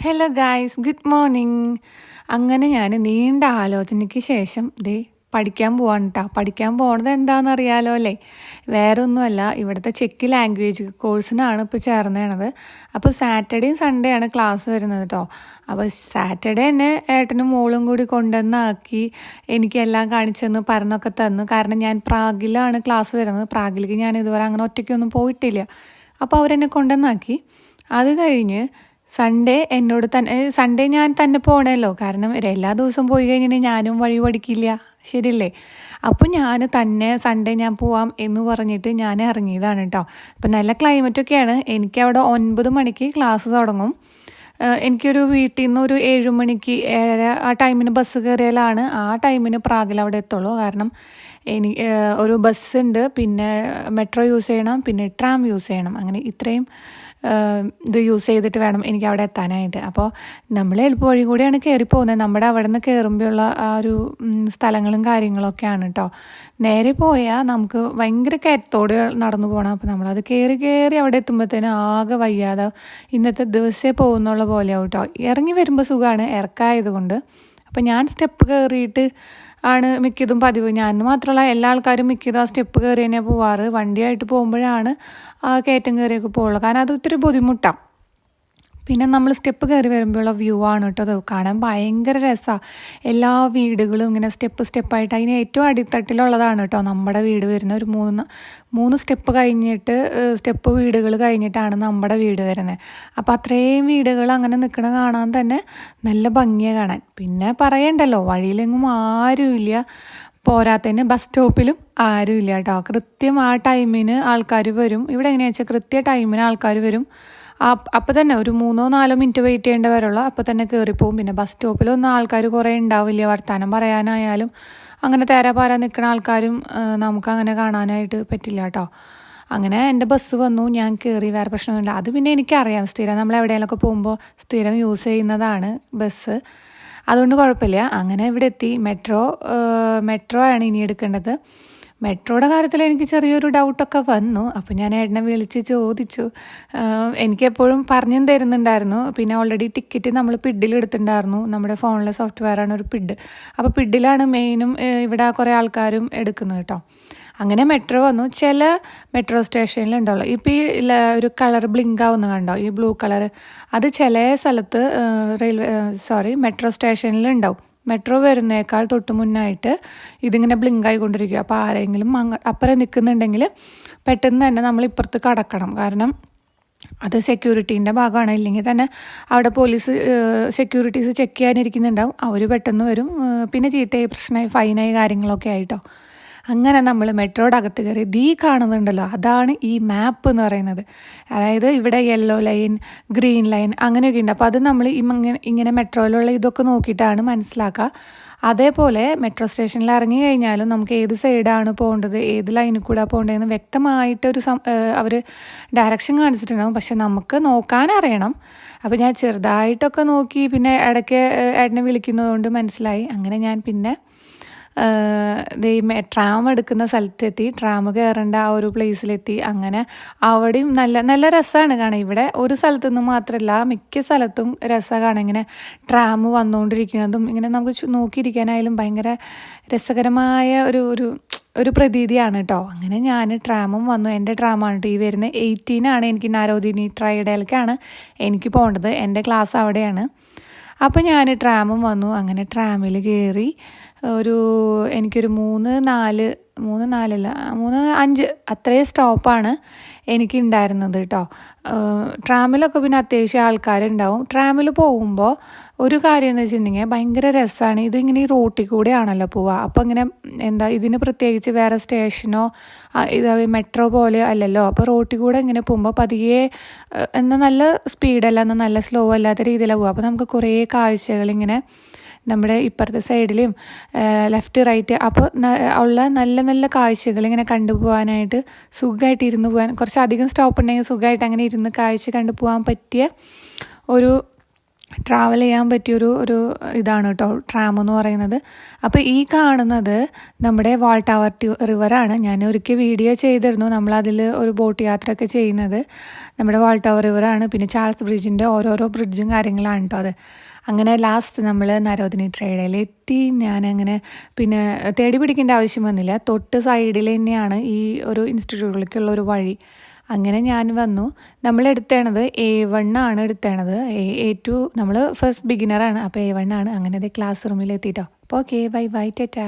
Hello guys good morning അങ്ങനെ ഞാൻ നീണ്ട ആലോചനയ്ക്ക് ശേഷം ദേ പഠിക്കാൻ പോവാണ് കേട്ടോ പഠിക്കാൻ പോണത് എന്താണെന്നറിയാലോ അല്ലേ? വേറെ ഒന്നുമല്ല ഇവിടുത്തെ ചെക്ക് ലാംഗ്വേജ് കോഴ്സിനാണ് ഇപ്പോൾ ചേർന്നേണത്. അപ്പോൾ സാറ്റർഡേയും സൺഡേ ആണ് ക്ലാസ് വരുന്നത് കേട്ടോ അപ്പോൾ സാറ്റർഡേ തന്നെ ഏട്ടനും മോളും കൂടി കൊണ്ടുവന്നാക്കി എനിക്കെല്ലാം കാണിച്ചെന്ന് പറഞ്ഞൊക്കെ തന്നു. കാരണം ഞാൻ പ്രാഗിലാണ് ക്ലാസ് വരുന്നത്. പ്രാഗിലേക്ക് ഞാൻ ഇതുവരെ അങ്ങനെ ഒറ്റയ്ക്കൊന്നും പോയിട്ടില്ല. അപ്പോൾ അവരെന്നെ കൊണ്ടുവന്നാക്കി. അത് കഴിഞ്ഞ് സൺഡേ എന്നോട് തന്നെ സൺഡേ ഞാൻ തന്നെ പോകണമല്ലോ കാരണം എല്ലാ ദിവസവും പോയി കഴിഞ്ഞാൽ ഞാനും വഴി പഠിക്കില്ല. ശരിയല്ലേ? അപ്പോൾ ഞാൻ തന്നെ സൺഡേ ഞാൻ പോവാം എന്ന് പറഞ്ഞിട്ട് ഞാൻ ഇറങ്ങിയതാണ് കേട്ടോ അപ്പം നല്ല ക്ലൈമറ്റൊക്കെയാണ് എനിക്ക് അവിടെ ഒൻപത് മണിക്ക് ക്ലാസ് തുടങ്ങും. എനിക്കൊരു വീട്ടിൽ നിന്ന് ഒരു ഏഴ് മണിക്ക് ഏഴര ആ ടൈമിന് ബസ് കയറിയാലാണ് ആ ടൈമിന് പ്രാഗിൽ അവിടെ എത്തുള്ളൂ. കാരണം എനി ഒരു ഒരു ബസ്സുണ്ട് പിന്നെ മെട്രോ യൂസ് ചെയ്യണം. പിന്നെ ട്രാം യൂസ് ചെയ്യണം. അങ്ങനെ ഇത്രയും ഇത് യൂസ് ചെയ്തിട്ട് വേണം എനിക്ക് അവിടെ എത്താനായിട്ട്. അപ്പോൾ നമ്മൾ എളുപ്പ വഴി കൂടിയാണ് കയറി പോകുന്നത്. നമ്മുടെ അവിടെ നിന്ന് കയറുമ്പോഴുള്ള ആ ഒരു സ്ഥലങ്ങളും കാര്യങ്ങളൊക്കെയാണ് കേട്ടോ നേരെ പോയാൽ നമുക്ക് ഭയങ്കര കയറ്റത്തോട് നടന്നു പോകണം അപ്പോൾ നമ്മളത് കയറി കയറി അവിടെ എത്തുമ്പോഴത്തേനും ആകെ വയ്യാതെ ഇന്നത്തെ ദിവസമേ പോകുന്നുള്ള പോലെയാവും കേട്ടോ ഇറങ്ങി വരുമ്പോൾ സുഖമാണ് ഇറക്കായതുകൊണ്ട് അപ്പോൾ ഞാൻ സ്റ്റെപ്പ് കയറിയിട്ട് ആണ് മിക്കതും പതിവ്. ഞാൻ മാത്രമല്ല എല്ലാ ആൾക്കാരും മിക്കതും ആ സ്റ്റെപ്പ് കയറി തന്നെ പോവാറ്. വണ്ടിയായിട്ട് പോകുമ്പോഴാണ് ആ കയറ്റം കയറിയൊക്കെ പോകുള്ളൂ കാരണം അത് ഇത്തിരി ബുദ്ധിമുട്ടാണ് പിന്നെ നമ്മൾ സ്റ്റെപ്പ് കയറി വരുമ്പോഴുള്ള വ്യൂ ആണ് കേട്ടോ. അത് കാണാൻ ഭയങ്കര രസമാണ് എല്ലാ വീടുകളും ഇങ്ങനെ സ്റ്റെപ്പ് സ്റ്റെപ്പായിട്ട് അതിന് ഏറ്റവും അടിത്തട്ടിലുള്ളതാണ് കേട്ടോ. നമ്മുടെ വീട് വരുന്ന ഒരു മൂന്ന് മൂന്ന് സ്റ്റെപ്പ് കഴിഞ്ഞിട്ട് സ്റ്റെപ്പ് വീടുകൾ കഴിഞ്ഞിട്ടാണ് നമ്മുടെ വീട് വരുന്നത്. അപ്പോൾ അത്രയും വീടുകൾ അങ്ങനെ നിൽക്കണ കാണാൻ തന്നെ നല്ല ഭംഗിയാണ് കാണാൻ. പിന്നെ പറയണ്ടല്ലോ വഴിയിലെങ്ങും ആരുമില്ല. പോരാത്തതിന് ബസ് സ്റ്റോപ്പിലും ആരുമില്ല കേട്ടോ. കൃത്യം ആ ടൈമിന് ആൾക്കാർ വരും. ഇവിടെ എങ്ങനെയാണെന്ന് വെച്ചാൽ കൃത്യ ടൈമിന് ആൾക്കാർ വരും. അപ്പം തന്നെ ഒരു മൂന്നോ നാലോ മിനിറ്റ് വെയിറ്റ് ചെയ്യേണ്ട വരുള്ളൂ അപ്പം തന്നെ കയറിപ്പോവും പിന്നെ ബസ് സ്റ്റോപ്പിലൊന്നും ആൾക്കാർ കുറേ ഉണ്ടാവില്ല? വർത്തമാനം പറയാനായാലും. അങ്ങനെ തേരാപാര നിൽക്കുന്ന ആൾക്കാരും നമുക്കങ്ങനെ കാണാനായിട്ട് പറ്റില്ല കേട്ടോ അങ്ങനെ എന്റെ ബസ് വന്നു. ഞാൻ കയറി വേറെ പ്രശ്നമൊന്നുമില്ല. അത് പിന്നെ എനിക്കറിയാം. സ്ഥിരം നമ്മൾ എവിടെയെങ്കിലൊക്കെ പോകുമ്പോൾ സ്ഥിരം യൂസ് ചെയ്യുന്നതാണ് ബസ് അതുകൊണ്ട് കുഴപ്പമില്ല. അങ്ങനെ ഇവിടെ എത്തി. മെട്രോ മെട്രോ ആണ് ഇനി എടുക്കേണ്ടത്. മെട്രോയുടെ കാര്യത്തിൽ എനിക്ക് ചെറിയൊരു ഡൗട്ടൊക്കെ വന്നു. അപ്പോൾ ഞാൻ ഏട്ടനെ വിളിച്ച് ചോദിച്ചു. എനിക്കെപ്പോഴും പറഞ്ഞും തരുന്നുണ്ടായിരുന്നു. പിന്നെ ഓൾറെഡി ടിക്കറ്റ് നമ്മൾ പിഡിൽ എടുത്തിട്ടുണ്ടായിരുന്നു. നമ്മുടെ ഫോണിലെ സോഫ്റ്റ്വെയറാണ് ഒരു പിഡ് അപ്പോൾ പിഡിലാണ് മെയിനും ഇവിടെ കുറേ ആൾക്കാരും എടുക്കുന്നത് കേട്ടോ. അങ്ങനെ മെട്രോ വന്നു. ചില മെട്രോ സ്റ്റേഷനിൽ ഉണ്ടാവുള്ളൂ ഇപ്പോൾ ഈ ഒരു കളർ ബ്ലിങ്ക് ആവുന്ന കണ്ടോ? ഈ ബ്ലൂ കളർ അത് ചില സ്ഥലത്ത് റെയിൽവേ സോറി മെട്രോ സ്റ്റേഷനിൽ ഉണ്ടാവും മെട്രോ വരുന്നേക്കാൾ തൊട്ട് മുന്നായിട്ട് ഇതിങ്ങനെ ബ്ലിങ്ക് ആയിക്കൊണ്ടിരിക്കുക അപ്പോൾ ആരെങ്കിലും അങ്ങ അപ്പുറം നിൽക്കുന്നുണ്ടെങ്കിൽ പെട്ടെന്ന് തന്നെ നമ്മൾ ഇപ്പുറത്ത് കടക്കണം. കാരണം അത് സെക്യൂരിറ്റീന്റെ ഭാഗമാണ്. ഇല്ലെങ്കിൽ തന്നെ അവിടെ പോലീസ് സെക്യൂരിറ്റീസ് ചെക്ക് ചെയ്യാനിരിക്കുന്നുണ്ടാവും. അവർ പെട്ടെന്ന് വരും. പിന്നെ ചീത്തയായി പ്രശ്നമായി ഫൈനായി കാര്യങ്ങളൊക്കെ ആയിട്ടോ. അങ്ങനെ നമ്മൾ മെട്രോയുടെ അകത്ത് കയറി ദീ കാണുന്നുണ്ടല്ലോ അതാണ് ഈ മാപ്പ് എന്ന് പറയുന്നത്. അതായത് ഇവിടെ യെല്ലോ ലൈൻ ഗ്രീൻ ലൈൻ അങ്ങനെയൊക്കെ ഉണ്ട്. അപ്പോൾ അത് നമ്മൾ ഇങ്ങനെ മെട്രോയിലുള്ള ഇതൊക്കെ നോക്കിയിട്ടാണ് മനസ്സിലാക്കുക. അതേപോലെ മെട്രോ സ്റ്റേഷനിൽ ഇറങ്ങി കഴിഞ്ഞാലും നമുക്ക് ഏത് സൈഡാണ് പോകേണ്ടത് ഏത് ലൈനിൽ കൂടെ പോകേണ്ടതെന്ന് വ്യക്തമായിട്ടൊരു സം അവർ ഡയറക്ഷൻ കാണിച്ചിട്ടുണ്ടാകും പക്ഷെ നമുക്ക് നോക്കാൻ അറിയണം. അപ്പോൾ ഞാൻ ചെറുതായിട്ടൊക്കെ നോക്കി പിന്നെ ഇടയ്ക്ക് ഏട്ടനെ വിളിക്കുന്നതുകൊണ്ട് മനസ്സിലായി. അങ്ങനെ ഞാൻ പിന്നെ ട്രാം എടുക്കുന്ന സ്ഥലത്തെത്തി ട്രാം കയറേണ്ട ആ ഒരു പ്ലേസിലെത്തി അങ്ങനെ അവിടെയും നല്ല നല്ല രസമാണ് കാണാൻ. ഇവിടെ ഒരു സ്ഥലത്തുനിന്ന് മാത്രമല്ല മിക്ക സ്ഥലത്തും രസമാണ് ഇങ്ങനെ ട്രാം വന്നുകൊണ്ടിരിക്കുന്നതും. ഇങ്ങനെ നമുക്ക് നോക്കിയിരിക്കാനായാലും ഭയങ്കര രസകരമായ ഒരു ഒരു ഒരു പ്രതീതിയാണ് കേട്ടോ. അങ്ങനെ ഞാൻ ട്രാമും വന്നു. എന്റെ ട്രാമാണ് കേട്ടോ ഈ വരുന്നത് എയ്റ്റീനാണ് എനിക്ക് നാരോദിനി ട്രൈഡേലേക്കാണ് എനിക്ക് പോകേണ്ടത്. എന്റെ ക്ലാസ് അവിടെയാണ്. അപ്പോൾ ഞാൻ ട്രാമും വന്നു. അങ്ങനെ ട്രാമിൽ കയറി ഒരു എനിക്കൊരു മൂന്ന് നാല് മൂന്ന് നാലല്ല മൂന്ന് അഞ്ച് അത്രയും സ്റ്റോപ്പാണ് എനിക്ക് ഉണ്ടായിരുന്നത് കേട്ടോ ട്രാമിലൊക്കെ പിന്നെ അത്യാവശ്യം ആൾക്കാരുണ്ടാവും. ട്രാമിൽ പോകുമ്പോൾ ഒരു കാര്യം എന്ന് വെച്ചിട്ടുണ്ടെങ്കിൽ ഭയങ്കര രസമാണ് ഇതിങ്ങനെ ഈ റോട്ടിൽ കൂടെയാണല്ലോ പോവുക. അപ്പോൾ ഇങ്ങനെ എന്താ ഇതിന് പ്രത്യേകിച്ച് വേറെ സ്റ്റേഷനോ ഇത് മെട്രോ പോലെ അല്ലല്ലോ. അപ്പോൾ റോട്ടിൽ കൂടെ ഇങ്ങനെ പോകുമ്പോൾ പതിയെ എന്നാൽ നല്ല സ്പീഡല്ല എന്നാൽ നല്ല സ്ലോ അല്ലാത്ത രീതിയിലാണ് പോകുക അപ്പോൾ നമുക്ക് കുറേ കാഴ്ചകൾ ഇങ്ങനെ നമ്മുടെ ഇപ്പുറത്തെ സൈഡിലും ലെഫ്റ്റ് റൈറ്റ് അപ്പോൾ ഉള്ള നല്ല നല്ല കാഴ്ചകൾ ഇങ്ങനെ കണ്ടുപോകാനായിട്ട് സുഖമായിട്ട് ഇരുന്ന് പോകാൻ കുറച്ചധികം സ്റ്റോപ്പ് ഉണ്ടെങ്കിൽ സുഖമായിട്ട് അങ്ങനെ ഇരുന്ന് കാഴ്ച കണ്ടു പോകാൻ പറ്റിയ ഒരു ട്രാവൽ ചെയ്യാൻ പറ്റിയൊരു ഒരു ഇതാണ് കേട്ടോ ട്രാം എന്ന് പറയുന്നത്. അപ്പോൾ ഈ കാണുന്നത് നമ്മുടെ വാൾട്ടാവർ റിവറാണ് ഞാൻ ഒരിക്കൽ വീഡിയോ ചെയ്തിരുന്നു നമ്മളതിൽ ഒരു ബോട്ട് യാത്രയൊക്കെ ചെയ്യുന്നത്. നമ്മുടെ വാൾട്ടാവർ റിവറാണ് പിന്നെ ചാൾസ് ബ്രിഡ്ജിന്റെ ഓരോരോ ബ്രിഡ്ജും കാര്യങ്ങളാണ് കേട്ടോ അത്. അങ്ങനെ ലാസ്റ്റ് നമ്മൾ നരോദിനി ട്രേഡയിൽ എത്തി. ഞാനങ്ങനെ പിന്നെ തേടി പിടിക്കേണ്ട ആവശ്യം വന്നില്ല. തൊട്ട് സൈഡിൽ തന്നെയാണ് ഈ ഒരു ഇൻസ്റ്റിറ്റ്യൂട്ടിലേക്കുള്ള ഒരു വഴി. അങ്ങനെ ഞാൻ വന്നു. നമ്മൾ എടുത്തേണത് എ വൺ ആണ് എടുത്തേണത്. എ ടു നമ്മൾ ഫസ്റ്റ് ബിഗിനറാണ് അപ്പോൾ എ വൺ ആണ്. അങ്ങനെ ക്ലാസ് റൂമിൽ എത്തിയിട്ടോ അപ്പോൾ ഓക്കെ ബൈ ബൈ ടാറ്റാ